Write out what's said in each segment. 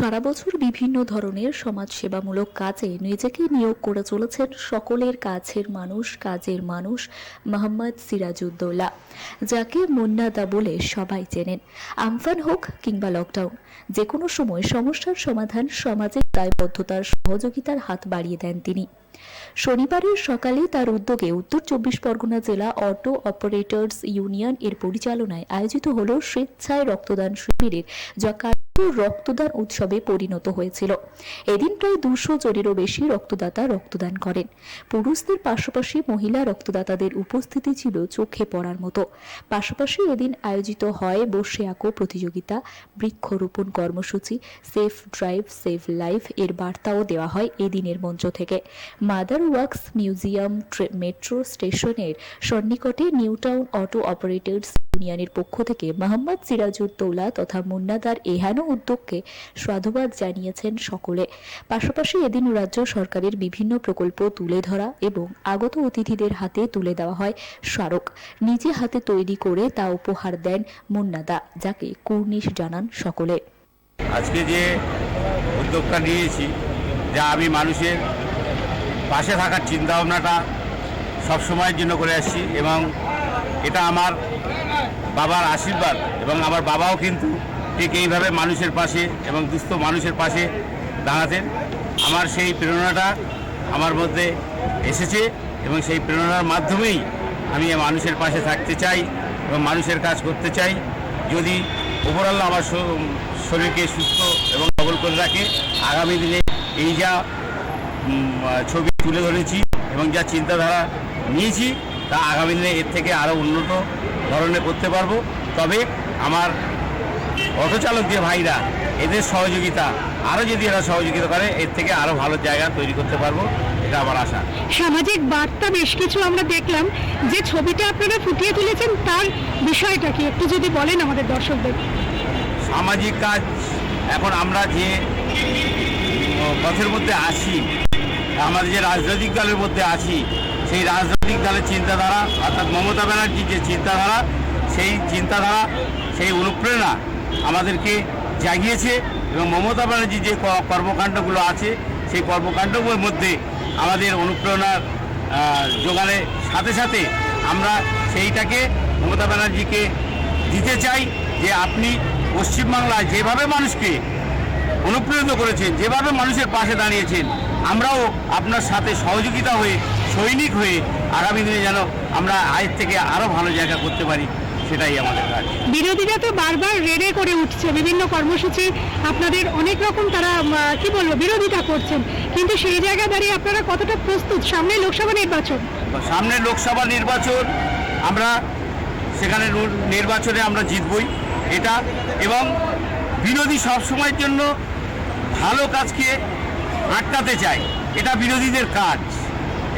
সারা বছর বিভিন্ন ধরনের সমাজ সেবামূলক কাজে নিজেকে নিয়োগ করে চলেছেন সকলের কাছের মানুষ, কাজের মানুষ মোহাম্মদ সিরাজউদ্দৌলা, যাকে মুন্নাদা বলে সবাই চেনেন। আমফান হোক কিংবা লকডাউন যে কোনো সময় সমস্যার সমাধান সমাজের দায়বদ্ধতার সহযোগিতার হাত বাড়িয়ে দেন তিনি। শনিবারের সকালে তার উদ্যোগে উত্তর চব্বিশ পরগনা জেলা অটো অপারেটর্স ইউনিয়ন এর পরিচালনায় আয়োজিত হল স্বেচ্ছায় রক্তদান শিবিরের যা রক্তদান উৎসবে পরিণত হয়েছিল। এদিন প্রায় দুশো জনেরও বেশি রক্তদাতা রক্তদান করেন। পুরুষদের পাশাপাশি মহিলা রক্তদাতাদের উপস্থিতি ছিল চোখে পড়ার মতো। পাশাপাশি এদিন আয়োজিত হয় বসে আঁকো প্রতিযোগিতা, বৃক্ষরোপণ কর্মসূচি, সেফ ড্রাইভ, সেভ লাইফ এর বার্তাও দেওয়া হয় এদিনের মঞ্চ থেকে। মাদার ওয়ার্কস মিউজিয়াম মেট্রো স্টেশনের সন্নিকটে নিউটাউন অটো অপারেটর্স ইউনিয়নের পক্ষ থেকে মোহাম্মদ সিরাজউদ্দৌলা তথা মুন্নাদার এহেন উদ্যোগকে সাধুবাদ জানিয়েছেন সকলে। পাশাপাশি এদিন রাজ্য সরকারের বিভিন্ন প্রকল্প তুলে ধরা এবং আগত অতিথিদের হাতে তুলে দেওয়া হয় স্মারক। নিজে হাতে তৈরি করে তা উপহার দেন মুন্নাদা, যাকে কুর্নিশ জানান সকলে। আজকে যে উদ্যোগটা নিয়েছি, যা আমি মানুষের পাশে থাকার চিন্তাভাবনাটা সবসময়ের জন্য করে আসছি এবং এটা আমার বাবার আশীর্বাদ এবং আমার বাবাও কিন্তু ঠিক এইভাবে মানুষের পাশে এবং দুস্থ মানুষের পাশে দাঁড়াতেন আমার সেই প্রেরণাটা আমার মধ্যে এসেছে এবং সেই প্রেরণার মাধ্যমেই আমি মানুষের পাশে থাকতে চাই এবং মানুষের কাজ করতে চাই। যদি ওভারঅল আমার শরীরকে সুস্থ এবং সবল করে রাখে, আগামী দিনে এই যা ছবি তুলে ধরেছি এবং যা চিন্তাধারা নিয়েছি তা আগামী দিনে এর থেকে আরও উন্নত ধরনের করতে পারব। তবে আমার অটোচালক যে ভাইরা এদের সহযোগিতা আরও যদি এরা সহযোগিতা করে এর থেকে আরও ভালো জায়গা তৈরি করতে পারব এটা আমার আশা। সামাজিক বার্তা বেশ কিছু আমরা দেখলাম যে ছবিটা আপনারা ফুটিয়ে তুলেছেন তার বিষয়টা কি? একটু যদি বলেন আমাদের দর্শকদের। সামাজিক কাজ এখন আমরা যে পথের মধ্যে আছি আমাদের যে রাজনৈতিক দলের মধ্যে আছি সেই রাজনৈতিক দলের চিন্তাধারা অর্থাৎ মমতা ব্যানার্জির যে চিন্তাধারা সেই চিন্তাধারা সেই অনুপ্রেরণা আমাদেরকে জাগিয়েছে এবং মমতা ব্যানার্জির যে কর্মকাণ্ডগুলো আছে সেই কর্মকাণ্ডগুলোর মধ্যে আমাদের অনুপ্রেরণার আহ, যোগানের সাথে সাথে আমরা সেইটাকে মমতা ব্যানার্জিকে দিতে চাই যে আপনি পশ্চিমবাংলায় যেভাবে মানুষকে অনুপ্রেরিত করেছেন যেভাবে মানুষের পাশে দাঁড়িয়েছেন আমরাও আপনার সাথে সহযোগিতা হয়ে সৈনিক হয়ে আগামী দিনে যেন আমরা আয়ের থেকে আরও ভালো জায়গা করতে পারি সেটাই আমাদের কাজ। বিরোধীরা তো বারবার রেড়ে করে উঠছে বিভিন্ন কর্মসূচি আপনাদের অনেক রকম তারা কি বলব বিরোধিতা করছেন। কিন্তু সেই জায়গায় দাঁড়িয়ে আপনারা কতটা প্রস্তুত? সামনে লোকসভা নির্বাচন। সামনে লোকসভা নির্বাচন আমরা সেখানে নির্বাচনে আমরা জিতবই এটা এবং বিরোধী সবসময়ের জন্য ভালো কাজকে আটকাতে চায় এটা বিরোধীদের কাজ।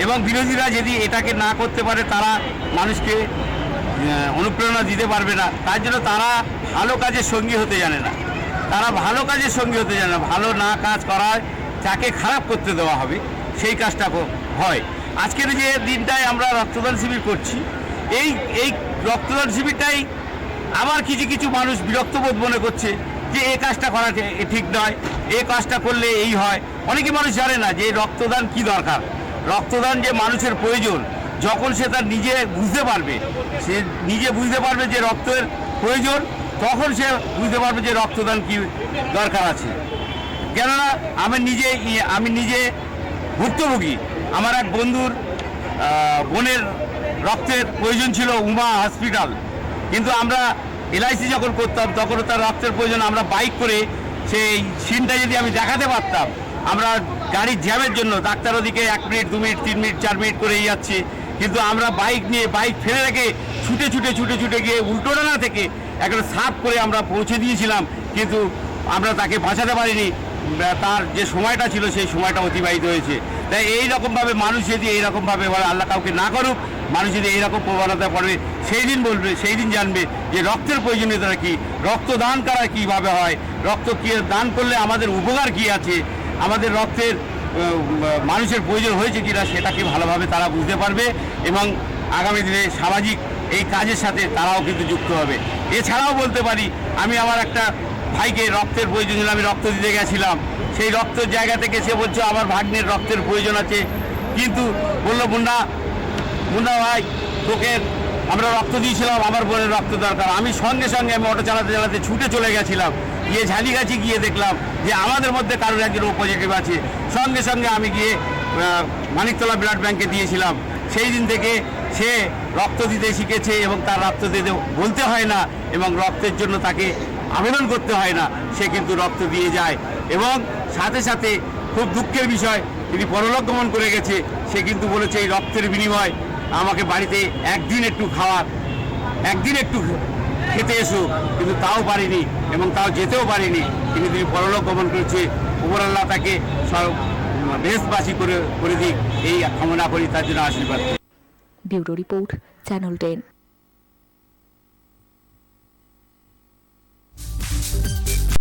এবং বিরোধীরা যদি এটাকে না করতে পারে, তারা মানুষকে অনুপ্রেরণা দিতে পারবে না। তার জন্য তারা ভালো কাজের সঙ্গী হতে জানে না। তারা ভালো কাজের সঙ্গী হতে জানে না। ভালো না কাজ করায় যাকে খারাপ করতে দেওয়া হবে। সেই কাজটা হয়। আজকের যে দিনটায় আমরা রক্তদান শিবির করছি, এই এই রক্তদান শিবিরটাই আবার কিছু কিছু মানুষ বিরক্তবোধ মনে করছে। যে এই কাজটা করা ঠিক নয় এই কাজটা করলে এই হয়। অনেকে মানুষ জানে না যে রক্তদান কি দরকার। রক্তদান যে মানুষের প্রয়োজন, যখন সে তার নিজে বুঝতে পারবে, সে নিজে বুঝতে পারবে যে রক্তের প্রয়োজন, তখন সে বুঝতে পারবে যে রক্তদান কি দরকার আছে। কেননা আমি নিজে আমি নিজে ভুক্তভোগী। আমার এক বন্ধুর বোনের রক্তের প্রয়োজন ছিল উমা হসপিটাল। কিন্তু আমরা এলআইসি যখন করতাম তখন তার রক্তের প্রয়োজন। আমরা বাইক করে সেই সিনটা যদি আমি দেখাতে পারতাম, আমরা গাড়ির জ্যামের জন্য, ডাক্তার ওদিকে এক মিনিট দু মিনিট তিন মিনিট চার মিনিট করেই যাচ্ছি। কিন্তু আমরা বাইক নিয়ে বাইক ফেলে রেখে ছুটে ছুটে ছুটে ছুটে গিয়ে উল্টোডানা থেকে একটা সাফ করে আমরা পৌঁছে দিয়েছিলাম, কিন্তু আমরা তাকে বাঁচাতে পারিনি। তার যে সময়টা ছিল, সেই সময়টা অতিবাহিত হয়েছে। তাই এই রকমভাবে মানুষ যদি এইরকমভাবে বলে, আল্লাহ কাউকে না করুক, মানুষ যদি এইরকম প্রবণতা পড়বে, সেই দিন বলবে, সেই দিন জানবে যে রক্তের প্রয়োজনীয়তা কী, রক্তদান করা কীভাবে হয়, রক্ত কী, দান করলে আমাদের উপকার কী আছে, আমাদের রক্তের মানুষের প্রয়োজন হয়েছে কিনা, সেটাকে ভালোভাবে তারা বুঝতে পারবে এবং আগামী দিনে সামাজিক এই কাজের সাথে তারাও কিন্তু যুক্ত হবে। এছাড়াও বলতে পারি, আমি আমার একটা ভাইকে রক্তের প্রয়োজন ছিল, আমি রক্ত দিতে গেছিলাম। সেই রক্তের জায়গা থেকে সে বলছে, আমার ভাগ্নের রক্তের প্রয়োজন আছে। কিন্তু বলল, মুন্না মুন্না ভাই, তোকে আমরা রক্ত দিয়েছিলাম, আমার বোনের রক্ত দরকার। আমি সঙ্গে সঙ্গে আমি অটো চালাতে চালাতে ছুটে চলে গেছিলাম। গিয়ে ঝালিগাছি গিয়ে দেখলাম যে আমাদের মধ্যে কারোর একজন ও পজিটিভ আছে। সঙ্গে সঙ্গে আমি গিয়ে মানিকতলা ব্লাড ব্যাংকে দিয়েছিলাম। সেই দিন থেকে সে রক্ত দিতে শিখেছে এবং তার রক্ত দিতে বলতে হয় না এবং রক্তের জন্য তাকে আবেদন করতে হয় না, সে কিন্তু রক্ত দিয়ে যায়। এবং সাথে সাথে খুব দুঃখের বিষয়, তিনি পরলোক গমন করে গেছে, সে কিন্তু বলেছে, এই রক্তের বিনিময় আমাকে বাড়িতে একদিন একটু খাওয়ার, একদিন একটু খেতে এসো। কিন্তু তাও পারিনি এবং তাও যেতেও পারিনি। কিন্তু তিনি পরলোক গমন করেছে। উপরাল্লাহ তাকে বেশবাসী করে করে দিক, এই কামনা করি, তার জন্য আশীর্বাদ। Bureau report, channel ten.